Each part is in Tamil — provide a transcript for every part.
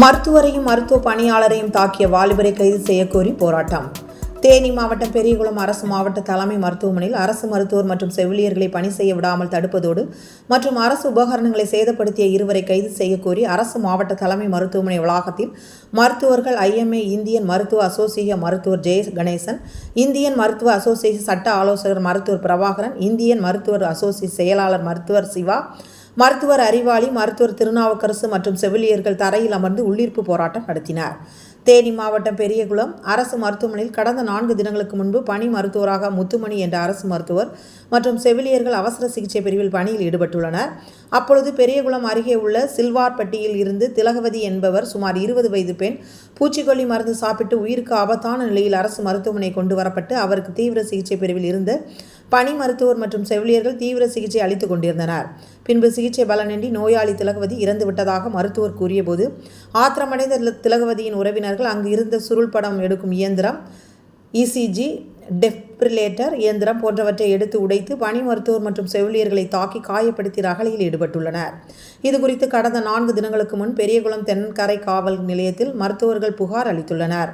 மருத்துவரையும் மருத்துவ பணியாளரையும் தாக்கிய வாலிபரை கைது செய்யக்கோரி போராட்டம். தேனி மாவட்டம் பெரியகுளம் அரசு மாவட்ட தலைமை மருத்துவமனையில் அரசு மருத்துவர் மற்றும் செவிலியர்களை பணி செய்ய விடாமல் தடுப்பதோடு மற்றும் அரசு உபகரணங்களை சேதப்படுத்திய இருவரை கைது செய்யக்கோரி அரசு மாவட்ட தலைமை மருத்துவமனை வளாகத்தில் மருத்துவர்கள் ஐஎம்ஏ இந்தியன் மருத்துவ அசோசிய மருத்துவர் ஜெய கணேசன் இந்தியன் மருத்துவ அசோசியேஷன் சட்ட ஆலோசகர் மருத்துவர் பிரபாகரன் இந்தியன் மருத்துவர் அசோசியேஷன் செயலாளர் மருத்துவர் சிவா மருத்துவர் அறிவாளி மருத்துவர் திருநாவுக்கரசு மற்றும் செவிலியர்கள் தரையில் அமர்ந்து உள்ளிருப்பு போராட்டம் நடத்தினார். தேனி மாவட்டம் பெரியகுளம் அரசு மருத்துவமனையில் கடந்த நான்கு தினங்களுக்கு முன்பு பணி மருத்துவராக முத்துமணி என்ற அரசு மருத்துவர் மற்றும் செவிலியர்கள் அவசர சிகிச்சை பிரிவில் பணியில் ஈடுபட்டுள்ளனர். அப்பொழுது பெரியகுளம் அருகே உள்ள சில்வார்பட்டியில் இருந்து திலகவதி என்பவர் சுமார் இருபது வயது பெண் பூச்சிக்கொல்லி மருந்து சாப்பிட்டு உயிருக்கு ஆபத்தான நிலையில் அரசு மருத்துவமனை கொண்டு வரப்பட்டு அவருக்கு தீவிர சிகிச்சை பிரிவில் இருந்து பணி மருத்துவர் மற்றும் செவிலியர்கள் தீவிர சிகிச்சை அளித்துக் கொண்டிருந்தனர். பின்பு சிகிச்சை பலனின்றி நோயாளி திலகவதி இறந்து விட்டதாக மருத்துவர் கூறியபோது ஆத்திரமடைந்த திலகவதியின் திலகவதியின் உறவினர்கள் அங்கு இருந்த சுருள் படம் எடுக்கும் இயந்திரம் இசிஜி டெப்ரிலேட்டர் இயந்திரம் போன்றவற்றை எடுத்து உடைத்து பணி மருத்துவர் மற்றும் செவிலியர்களை தாக்கி காயப்படுத்தி ரகளையில் ஈடுபட்டுள்ளனர். இதுகுறித்து கடந்த நான்கு தினங்களுக்கு முன் பெரியகுளம் தென்கரை காவல் நிலையத்தில் மருத்துவர்கள் புகார் அளித்துள்ளனர்.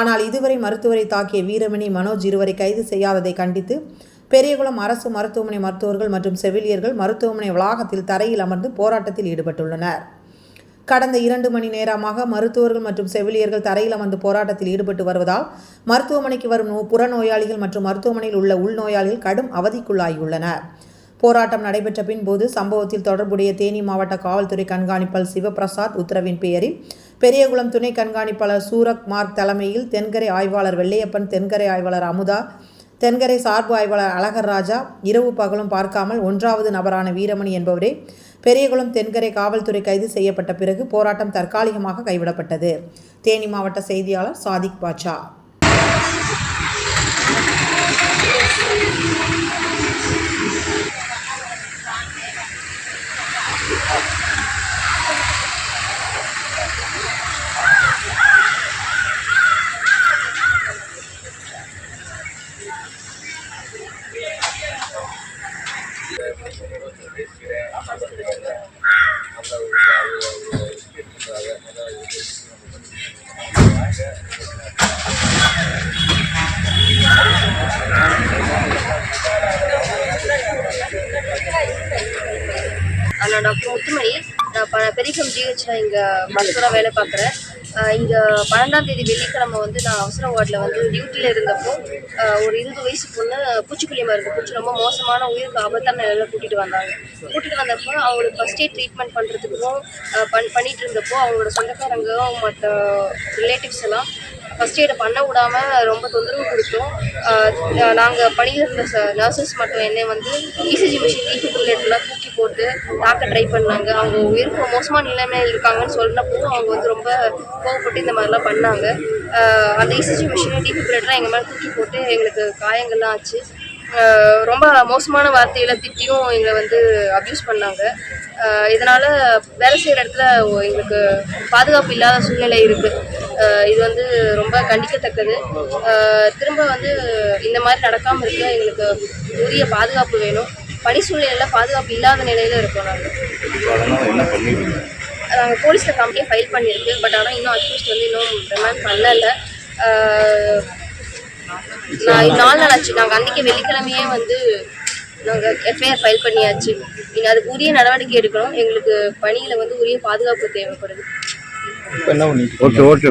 ஆனால் இதுவரை மருத்துவரை தாக்கிய வீரமணி மனோஜ் இருவரை கைது செய்யாததை கண்டித்து பெரியகுளம் அரசு மருத்துவமனை மருத்துவர்கள் மற்றும் செவிலியர்கள் மருத்துவமனை வளாகத்தில் தரையில் அமர்ந்து போராட்டத்தில் ஈடுபட்டுள்ளனர். கடந்த இரண்டு மணி நேரமாக மருத்துவர்கள் மற்றும் செவிலியர்கள் தரையில் அமர்ந்து போராட்டத்தில் ஈடுபட்டு வருவதால் மருத்துவமனைக்கு வரும் நோ- புறநோயாளிகள் மற்றும் மருத்துவமனையில் உள்ள உள்நோயாளிகள் கடும் அவதிக்குள்ளாகியுள்ளனர். போராட்டம் நடைபெற்ற பின் போது சம்பவத்தில் தொடர்புடைய தேனி மாவட்ட காவல்துறை கண்காணிப்பாளர் சிவபிரசாத் உத்தரவின் பெயரில் பெரியகுளம் துணை கண்காணிப்பாளர் சூரக் மார்க் தலைமையில் தென்கரை ஆய்வாளர் வெள்ளையப்பன் தென்கரை ஆய்வாளர் அமுதா தென்கரை சார்பு ஆய்வாளர் அழகர் ராஜா இரவு பகலும் பார்க்காமல் ஒன்றாவது நபரான வீரமணி என்பவரே பெரியகுளம் தென்கரை காவல்துறை கைது செய்யப்பட்ட பிறகு போராட்டம் தற்காலிகமாக கைவிடப்பட்டது. தேனி மாவட்ட செய்தியாளர் சாதிக் பாட்சா டாக்டர் முத்துமணி. நான் ப பெரியகம் ஜிஹெச்சில் இங்கே மருத்துவராக வேலை பார்க்குறேன். இங்கே பன்னெண்டாம் தேதி வெள்ளிக்கிழமை வந்து நான் அவசர வார்டில் வந்து டியூட்டியில் இருந்தப்போ ஒரு இருபது வயசு பொண்ணு பூச்சிக்கொல்லி மருந்து பூச்சி ரொம்ப மோசமான உயிருக்கு ஆபத்தான நிலையில் கூட்டிகிட்டு வந்தாங்க. கூட்டிகிட்டு வந்தப்போ அவங்களுக்கு ஃபஸ்ட் எய்ட் ட்ரீட்மெண்ட் பண்ணுறதுக்கும் பண் பண்ணிகிட்டு இருந்தப்போ அவங்களோட சொந்தக்காரங்க மற்ற ரிலேட்டிவ்ஸ் எல்லாம் ஃபஸ்ட் எய்டை பண்ண விடாமல் ரொம்ப தொந்தரவு கொடுத்தோம் நாங்கள் பணியில் இருந்த நர்சஸ் மட்டும் என்னை வந்து இசிஜி மிஷின் டீஃபிபிரிலேட்டர்லாம் தூக்கி போட்டு தாக்க ட்ரை பண்ணாங்க. அவங்க உயிருக்கு மோசமான நிலைமையில் இருக்காங்கன்னு சொன்னப்போ அவங்க வந்து ரொம்ப கோவப்பட்டு இந்த மாதிரிலாம் பண்ணாங்க. அந்த இசிஜி மிஷின் டீஃபிபிரிலேட்டர்லாம் எங்கள் மேலே தூக்கி போட்டு எங்களுக்கு காயங்கள்லாம் ஆச்சு. ரொம்ப மோசமான வார்த்தையில திட்டியும் எங்களை வந்து அப்யூஸ் பண்ணாங்க. இதனால வேலை செய்கிற இடத்துல எங்களுக்கு பாதுகாப்பு இல்லாத சூழ்நிலை இருக்குது இது வந்து ரொம்ப கண்டிக்கத்தக்கது. திரும்ப வந்து இந்த மாதிரி நடக்காமல் இருக்க எங்களுக்கு உரிய பாதுகாப்பு வேணும். பணி சூழ்நிலையில் பாதுகாப்பு இல்லாத நிலையில் இருக்கோம் நாங்கள் நாங்கள் போலீஸில் கம்ப்ளைண்ட் ஃபைல் பண்ணியிருக்கு பட் ஆனால் இன்னும் அக்யூஸ்ட் வந்து இன்னும் ரிமாண்ட் பண்ணலை. நான் நாலு நாள் ஆச்சு. நாங்கள் அன்றைக்கி வெள்ளிக்கிழமையே வந்து நாங்கள் எஃப்ஐஆர் ஃபைல் பண்ணியாச்சு. இனி அதுக்கு உரிய நடவடிக்கை எடுக்கணும். எங்களுக்கு பணியில் வந்து உரிய பாதுகாப்பு தேவைப்படுது. Okay okay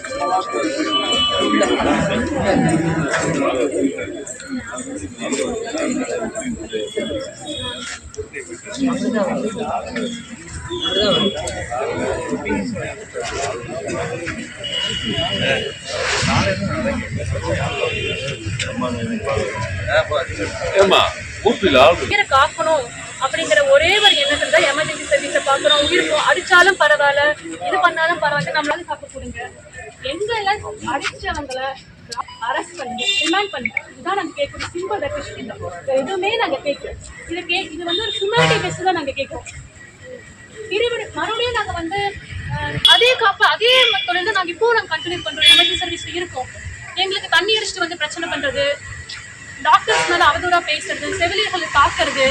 ஏமா காக்கணும் அப்படிங்கிற ஒரே ஒரு எண்ணத்தில் தான் எமர்ஜென்சி வீட்டில் பார்க்குறோம் உயிர் அடித்தாலும் அடிச்சாலும் பரவாயில்ல இது பண்ணாலும் பரவாயில்ல நம்மளால காக்க கொடுங்க. எங்களை அடிச்சவங்களை அரெஸ்ட் பண்ணி ரிமைண்ட் பண்ணுங்க இதுதான் நாங்க கேட்குறோம். சிம்பிள் ரெக்வஸ்ட் தான் எதுவுமே நாங்க கேட்கிறோம் இது கே இது வந்து ஒரு ஹியூமனிட்டி பேஸ் தான் நாங்க கேட்கிறோம். திருவிடு மறுபடியும் நாங்க வந்து அதே காப்பா அதே தொடர்ந்து நாங்கள் நாங்க இப்போ நாங்க கண்டினியூ பண்றோம். எமர்ஜென்சி சர்வீஸ் இருக்கோம். எங்களுக்கு தண்ணி அடிச்சுட்டு வந்து பிரச்சனை பண்றது டாக்டர்ஸ் மேல அவதூறா பேசுறது செவிலியர்களை தாக்குறது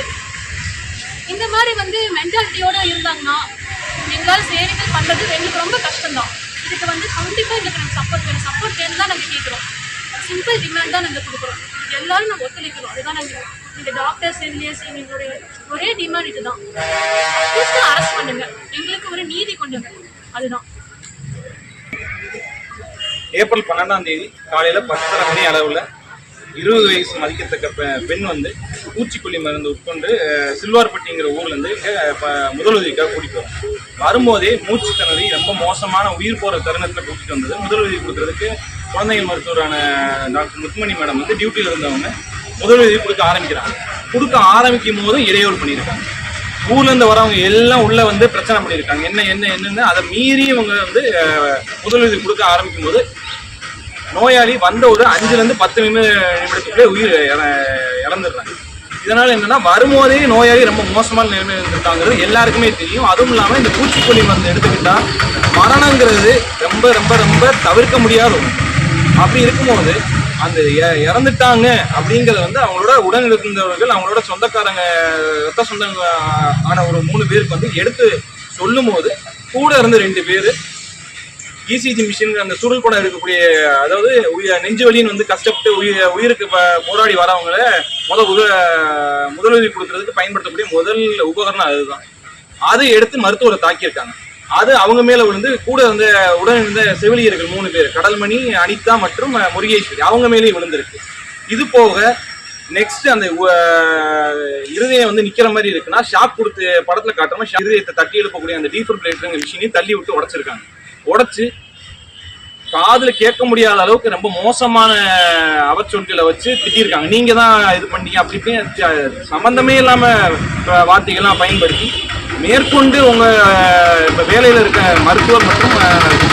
இந்த மாதிரி வந்து மென்டாலிட்டியோட இருந்தாங்கன்னா எங்களால் சேவைகள் பண்றது எங்களுக்கு ரொம்ப கஷ்டம்தான். இதுக்கு வந்து கண்டிப்பா எங்களுக்கு நாங்கள் சப்போர்ட் வேணும். சப்போர்ட் வேணும் தான் நாங்கள் கேட்குறோம் சிம்பிள் டிமாண்ட் தான் நாங்கள் கொடுக்குறோம். இது எல்லாரும் நாங்கள் ஒத்துழைக்கிறோம். அதுதான் நாங்கள் இந்த டாக்டர்ஸ் எம்எஸ் எங்களுடைய ஒரே டிமாண்ட் இதுதான். தான் அரெஸ்ட் பண்ணுங்க. எங்களுக்கு ஒரு நீதி கொண்டு அதுதான். ஏப்ரல் பன்னெண்டாம் தேதி காலையில் பத்தரை மணி அளவில் இருபது வயசு மதிக்கத்தக்க பெண் வந்து பூச்சிக்கொல்லி மருந்து உட்கொண்டு சில்வார்பட்டிங்கிற ஊர்லேருந்து முதலுதவிக்காக கூட்டிகிட்டு வரும். வரும்போதே மூச்சு திணறி ரொம்ப மோசமான உயிர் போகிற தருணத்தில் கூட்டிகிட்டு வந்தது. முதலுதவி கொடுக்கறதுக்கு குழந்தைகள் மருத்துவரான டாக்டர் முத்துமணி மேடம் வந்து டியூட்டியில் இருந்தவங்க முதலுதவி கொடுக்க ஆரம்பிக்கிறாங்க. கொடுக்க ஆரம்பிக்கும் போதும் இடையூறு பண்ணியிருக்காங்க. ஊர்லேருந்து வரவங்க எல்லாம் உள்ளே வந்து பிரச்சனை பண்ணியிருக்காங்க. என்ன என்ன என்னன்னு அதை மீறி இவங்க வந்து முதலுதவி கொடுக்க ஆரம்பிக்கும் போது நோயாளி வந்த ஒரு அஞ்சுல இருந்து பத்து நிமிடத்துக்குள்ளே உயிர் இற- இறந்துடுறாங்க இதனால என்னன்னா வரும்போதே நோயாளி ரொம்ப மோசமான நிலைமை இருந்திருக்காங்கிறது எல்லாருக்குமே தெரியும். அதுவும் இல்லாமல் இந்த பூச்சிக்கொல்லி மருந்து எடுத்துக்கிட்டால் மரணங்கிறது ரொம்ப ரொம்ப ரொம்ப தவிர்க்க முடியாத ஒன்று அப்படி இருக்கும்போது அந்த இ- இறந்துட்டாங்க அப்படிங்கறது வந்து அவங்களோட உடன் இருந்தவர்கள் அவங்களோட சொந்தக்காரங்க ரத்த சொந்தங்க ஆன ஒரு மூணு பேருக்கு வந்து எடுத்து சொல்லும் போது கூட இருந்து ரெண்டு பேர் இசிஜி மிஷின் அந்த சுருள் படம் இருக்கக்கூடிய அதாவது உய- நெஞ்சு வலின்னு வந்து கஷ்டப்பட்டு உயிர் உயிருக்கு போராடி வரவங்களை முத உத முதலுதவி கொடுக்கறதுக்கு பயன்படுத்தக்கூடிய முதல் உபகரணம் அதுதான். அதை எடுத்து மருத்துவரை தாக்கியிருக்காங்க. அது அவங்க மேல விழுந்து கூட வந்து உடன் இருந்த செவிலியர்கள் மூணு பேர் கடல்மணி அனிதா மற்றும் முருகேஸ்வரி அவங்க மேலேயும் விழுந்திருக்கு. இது போக நெக்ஸ்ட் அந்த இருதயம் வந்து நிக்கிற மாதிரி இருக்குன்னா ஷாக் கொடுத்து படத்துல காட்டுறோம் இருதயத்தை தட்டி எழுப்பக்கூடிய அந்த டீஃபிபிரிலேட்டர் மிஷினையும் தள்ளி விட்டு உடைச்சிருக்காங்க. உடைச்சி காதில் கேட்க முடியாத அளவுக்கு ரொம்ப மோசமான அவச்சொல்களை வச்சு திட்டிருக்காங்க நீங்கள் தான் இது பண்ணீங்க அப்படி இப்படி சம்மந்தமே இல்லாமல் வார்த்தைகள்லாம் பயன்படுத்தி மேற்கொண்டு உங்கள் இப்போ வேலையில் இருக்க மருத்துவர் மற்றும்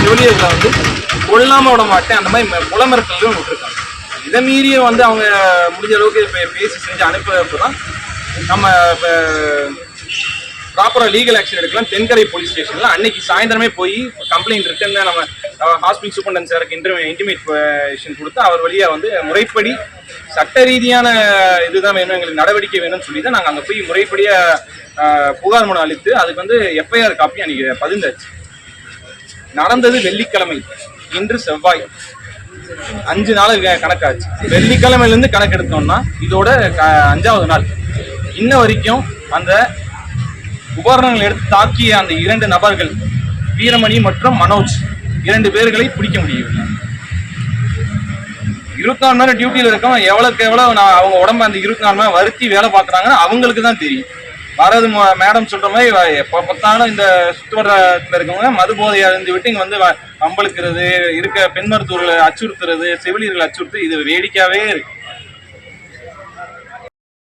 செவிலியர்களை வந்து கொல்லாமல் விட மாட்டேன். அந்த மாதிரி புலமிறக்கல்களும் விட்டுருக்காங்க. இதை மீறியும் வந்து அவங்க முடிஞ்ச அளவுக்கு பேசி செஞ்சு அனுப்புறப்ப தான் நம்ம இப்போ ப்ராப்பராக லீகல் ஆக்ஷன் எடுக்கலாம். தென்கரை போலீஸ் ஸ்டேஷனில் அன்னைக்கு சாயந்தரமே போய் கம்ப்ளைண்ட் ரிட்டர்ல நம்ம ஹாஸ்பிட்டல் சூப்பரண்ட் சாருக்கு இன்டர்வியூ இன்டிமேஷன் கொடுத்து அவர் வழியாக வந்து முறைப்படி சட்ட ரீதியான இதுதான் வேணும் எங்களுக்கு நடவடிக்கை வேணும்னு சொல்லி தான் நாங்கள் அங்கே போய் முறைப்படியாக புகார் மனு அளித்து அதுக்கு வந்து எஃப்ஐஆர் காப்பி அன்னைக்கு பதிந்தாச்சு. நடந்தது வெள்ளிக்கிழமை இன்று செவ்வாய். அஞ்சு நாள் கணக்காச்சு. வெள்ளிக்கிழமையிலேருந்து கணக்கு எடுத்தோம்னா இதோட க- அஞ்சாவது நாள். இன்ன வரைக்கும் அந்த உபகரணங்கள் எடுத்து தாக்கிய அந்த இரண்டு நபர்கள் வீரமணி மற்றும் மனோஜ் இரண்டு பேர்களை பிடிக்க முடியவில்லை. இருபத்தி நாலு மணி நேரம் டியூட்டியில் இருக்கவங்க எவ்வளவுக்கு எவ்வளவு நான் அவங்க உடம்ப அந்த இருபத்தி நாலு மணி நேரம் வருத்தி வேலை பார்க்குறாங்கன்னு அவங்களுக்கு தான் தெரியும். வரது மேடம் சொல்கிற மாதிரி எப்போ பார்த்தாலும் இந்த சுற்றுவட்டத்தில் இருக்கவங்க மது போதையை அருந்து விட்டு இங்கே வந்து வ- இருக்க பெண் மருத்துவர்களை அச்சுறுத்துறது செவிலியர்களை அச்சுறுத்து இது வேடிக்கையாகவே இருக்கு.